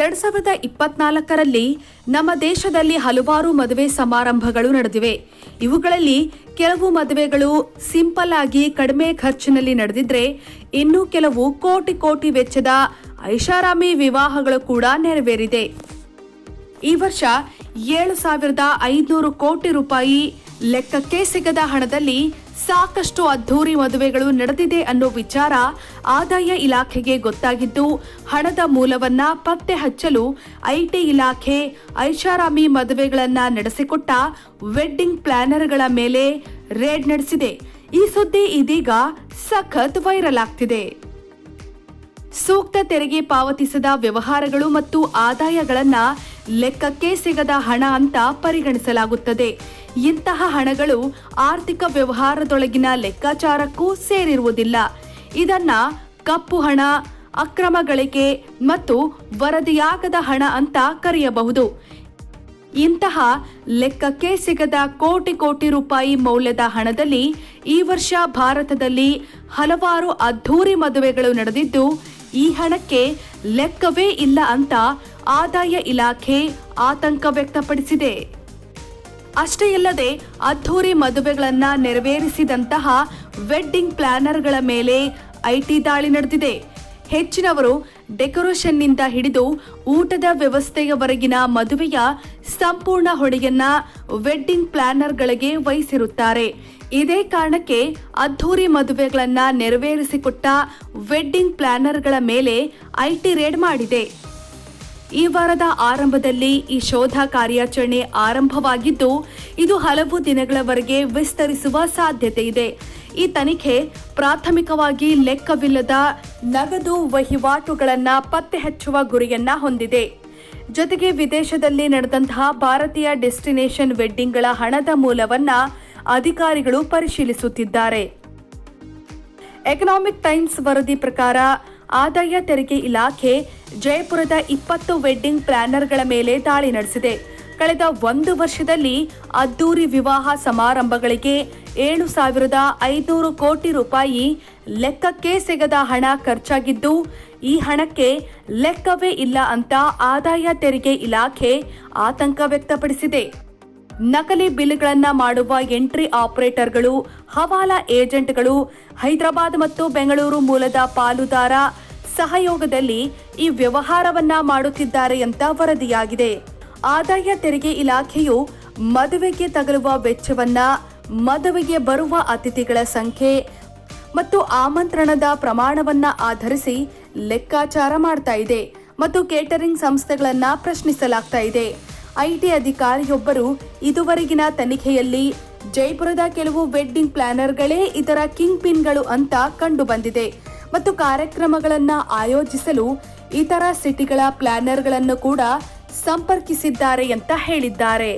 ಎರಡ್ ಸಾವಿರದ ಇಪ್ಪತ್ನಾಲ್ಕರಲ್ಲಿ ನಮ್ಮ ದೇಶದಲ್ಲಿ ಹಲವಾರು ಮದುವೆ ಸಮಾರಂಭಗಳು ನಡೆದಿವೆ. ಇವುಗಳಲ್ಲಿ ಕೆಲವು ಮದುವೆಗಳು ಸಿಂಪಲ್ ಆಗಿ ಕಡಿಮೆ ಖರ್ಚಿನಲ್ಲಿ ನಡೆದಿದ್ರೆ ಇನ್ನು ಕೆಲವು ಕೋಟಿ ಕೋಟಿ ವೆಚ್ಚದ ಐಷಾರಾಮಿ ವಿವಾಹಗಳು ಕೂಡ ನೆರವೇರಿದೆ. ಈ ವರ್ಷ ಏಳು ಸಾವಿರದ ಐದುನೂರು ಕೋಟಿ ರೂಪಾಯಿ ಲೆಕ್ಕಕ್ಕೆ ಸಿಗದ ಹಣದಲ್ಲಿ ಸಾಕಷ್ಟು ಅದ್ಧೂರಿ ಮದುವೆಗಳು ನಡೆದಿದೆ ಅನ್ನೋ ವಿಚಾರ ಆದಾಯ ಇಲಾಖೆಗೆ ಗೊತ್ತಾಗಿದ್ದು, ಹಣದ ಮೂಲವನ್ನ ಪತ್ತೆ ಹಚ್ಚಲು ಐಟಿ ಇಲಾಖೆ ಐಷಾರಾಮಿ ಮದುವೆಗಳನ್ನ ನಡೆಸಿಕೊಟ್ಟ ವೆಡ್ಡಿಂಗ್ ಪ್ಲಾನರ್ಗಳ ಮೇಲೆ ರೇಡ್ ನಡೆಸಿದೆ. ಈ ಸುದ್ದಿ ಇದೀಗ ಸಖತ್ ವೈರಲ್ ಆಗ್ತಿದೆ. ಸೂಕ್ತ ತೆರಿಗೆ ಪಾವತಿಸದ ವ್ಯವಹಾರಗಳು ಮತ್ತು ಆದಾಯಗಳನ್ನ ಲೆಕ್ಕಕ್ಕೆ ಸಿಗದ ಹಣ ಅಂತ ಪರಿಗಣಿಸಲಾಗುತ್ತದೆ. ಇಂತಹ ಹಣಗಳು ಆರ್ಥಿಕ ವ್ಯವಹಾರದೊಳಗಿನ ಲೆಕ್ಕಾಚಾರಕ್ಕೂ ಸೇರಿರುವುದಿಲ್ಲ. ಇದನ್ನ ಕಪ್ಪು ಹಣ, ಅಕ್ರಮ ಗಳಿಕೆ ಮತ್ತು ವರದಿಯಾಗದ ಹಣ ಅಂತ ಕರೆಯಬಹುದು. ಇಂತಹ ಲೆಕ್ಕಕ್ಕೆ ಸಿಗದ ಕೋಟಿ ಕೋಟಿ ರೂಪಾಯಿ ಮೌಲ್ಯದ ಹಣದಲ್ಲಿ ಈ ವರ್ಷ ಭಾರತದಲ್ಲಿ ಹಲವಾರು ಅದ್ಧೂರಿ ಮದುವೆಗಳು ನಡೆದಿದ್ದು, ಈ ಹಣಕ್ಕೆ ಲೆಕ್ಕವೇ ಇಲ್ಲ ಅಂತ ಆದಾಯ ಇಲಾಖೆ ಆತಂಕ ವ್ಯಕ್ತಪಡಿಸಿದೆ. ಅಷ್ಟೇ ಅಲ್ಲದೆ ಅದ್ಧೂರಿ ಮದುವೆಗಳನ್ನ ನೆರವೇರಿಸಿದಂತಹ ವೆಡ್ಡಿಂಗ್ ಪ್ಲಾನರ್ಗಳ ಮೇಲೆ ಐಟಿ ದಾಳಿ ನಡೆದಿದೆ. ಹೆಚ್ಚಿನವರು ಡೆಕೋರೇಷನ್ನಿಂದ ಹಿಡಿದು ಊಟದ ವ್ಯವಸ್ಥೆಯವರೆಗಿನ ಮದುವೆಯ ಸಂಪೂರ್ಣ ಹೊಣೆಯನ್ನ ವೆಡ್ಡಿಂಗ್ ಪ್ಲಾನರ್ಗಳಿಗೆ ವಹಿಸಿರುತ್ತಾರೆ. ಇದೇ ಕಾರಣಕ್ಕೆ ಅದ್ಧೂರಿ ಮದುವೆಗಳನ್ನ ನೆರವೇರಿಸಿಕೊಟ್ಟ ವೆಡ್ಡಿಂಗ್ ಪ್ಲಾನರ್ಗಳ ಮೇಲೆ ಐಟಿ ರೇಡ್ ಮಾಡಿದೆ. ಈ ವಾರದ ಆರಂಭದಲ್ಲಿ ಈ ಶೋಧ ಕಾರ್ಯಾಚರಣೆ ಆರಂಭವಾಗಿದ್ದು, ಇದು ಹಲವು ದಿನಗಳವರೆಗೆ ವಿಸ್ತರಿಸುವ ಸಾಧ್ಯತೆ ಇದೆ. ಈ ತನಿಖೆ ಪ್ರಾಥಮಿಕವಾಗಿ ಲೆಕ್ಕವಿಲ್ಲದ ನಗದು ವಹಿವಾಟುಗಳನ್ನ ಪತ್ತೆ ಹಚ್ಚುವ ಗುರಿಯನ್ನ ಹೊಂದಿದೆ. ಜೊತೆಗೆ ವಿದೇಶದಲ್ಲಿ ನಡೆದಂತಹ ಭಾರತೀಯ ಡೆಸ್ಟಿನೇಷನ್ ವೆಡ್ಡಿಂಗ್ಗಳ ಹಣದ ಮೂಲವನ್ನ ಅಧಿಕಾರಿಗಳು ಪರಿಶೀಲಿಸುತ್ತಿದ್ದಾರೆ. ಎಕನಾಮಿಕ್ ಟೈಮ್ಸ್ ವರದಿ ಪ್ರಕಾರ ಆದಾಯ ತೆರಿಗೆ ಇಲಾಖೆ ಜಯಪುರದ ಇಪ್ಪತ್ತು ವೆಡ್ಡಿಂಗ್ ಪ್ಲಾನರ್ಗಳ ಮೇಲೆ ದಾಳಿ ನಡೆಸಿದೆ. ಕಳೆದ ಒಂದು ವರ್ಷದಲ್ಲಿ ಅದ್ದೂರಿ ವಿವಾಹ ಸಮಾರಂಭಗಳಿಗೆ ಏಳು ಸಾವಿರದ ಐನೂರು ಕೋಟಿ ರೂಪಾಯಿ ಲೆಕ್ಕಕ್ಕೆ ಸಿಗದ ಹಣ ಖರ್ಚಾಗಿದ್ದು, ಈ ಹಣಕ್ಕೆ ಲೆಕ್ಕವೇ ಇಲ್ಲ ಅಂತ ಆದಾಯ ತೆರಿಗೆ ಇಲಾಖೆ ಆತಂಕ ವ್ಯಕ್ತಪಡಿಸಿದೆ. ನಕಲಿ ಬಿಲ್ಗಳನ್ನ ಮಾಡುವ ಎಂಟ್ರಿ ಆಪರೇಟರ್ಗಳು, ಹವಾಲಾ ಏಜೆಂಟ್ಗಳು, ಹೈದರಾಬಾದ್ ಮತ್ತು ಬೆಂಗಳೂರು ಮೂಲದ ಪಾಲುದಾರ ಸಹಯೋಗದಲ್ಲಿ ಈ ವ್ಯವಹಾರವನ್ನ ಮಾಡುತ್ತಿದ್ದಾರೆ ಅಂತ ವರದಿಯಾಗಿದೆ. ಆದಾಯ ತೆರಿಗೆ ಇಲಾಖೆಯು ಮದುವೆಗೆ ತಗಲುವ ವೆಚ್ಚವನ್ನ, ಮದುವೆಗೆ ಬರುವ ಅತಿಥಿಗಳ ಸಂಖ್ಯೆ ಮತ್ತು ಆಮಂತ್ರಣದ ಪ್ರಮಾಣವನ್ನ ಆಧರಿಸಿ ಲೆಕ್ಕಾಚಾರ ಮಾಡ್ತಾ ಇದೆ ಮತ್ತು ಕೇಟರಿಂಗ್ ಸಂಸ್ಥೆಗಳನ್ನ ಪ್ರಶ್ನಿಸಲಾಗ್ತಾ ಇದೆ. ಐಟಿ ಅಧಿಕಾರಿಯೊಬ್ಬರು ಇದುವರೆಗಿನ ತನಿಖೆಯಲ್ಲಿ ಜೈಪುರದ ಕೆಲವು ವೆಡ್ಡಿಂಗ್ ಪ್ಲಾನರ್ಗಳೇ ಇದರ ಕಿಂಗ್ ಪಿನ್ಗಳು ಅಂತ ಕಂಡು ಬಂದಿದೆ ಮತ್ತು ಕಾರ್ಯಕ್ರಮಗಳನ್ನು ಆಯೋಜಿಸಲು ಇತರ ಸಿಟಿಗಳ ಪ್ಲಾನರ್ಗಳನ್ನು ಕೂಡ ಸಂಪರ್ಕಿಸಿದ್ದಾರೆ ಅಂತ ಹೇಳಿದ್ದಾರೆ.